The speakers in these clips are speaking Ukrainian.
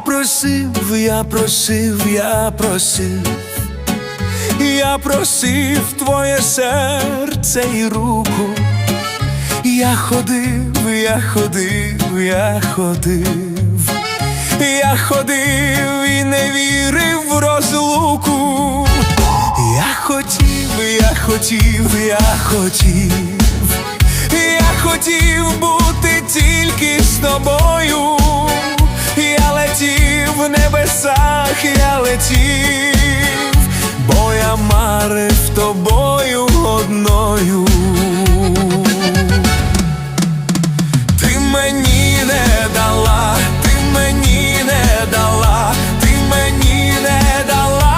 просив, я просив, я просив, я просив твоє серце і руку. Я ходив, я ходив, я ходив, я ходив і не вірив в розлуку. Я хотів, я хотів, я хотів, я хотів бути тільки з тобою. В небесах, я летів, бо я марив тобою одною. Ти мені не дала, ти мені не дала, ти мені не дала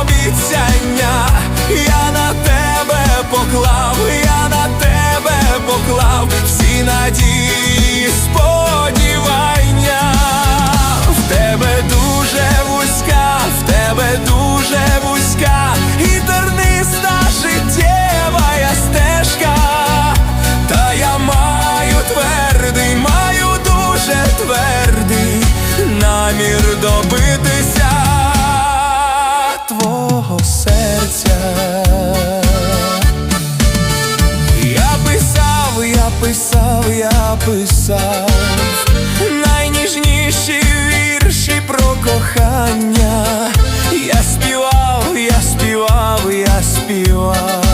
обіцяння, я на тебе поклав, я на тебе поклав всі надії, я писав найніжніші вірші про кохання. Я співав, я співав, я співав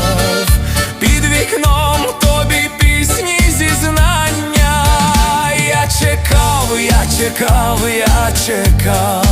під вікном тобі пісні зізнання. Я чекав, я чекав, я чекав,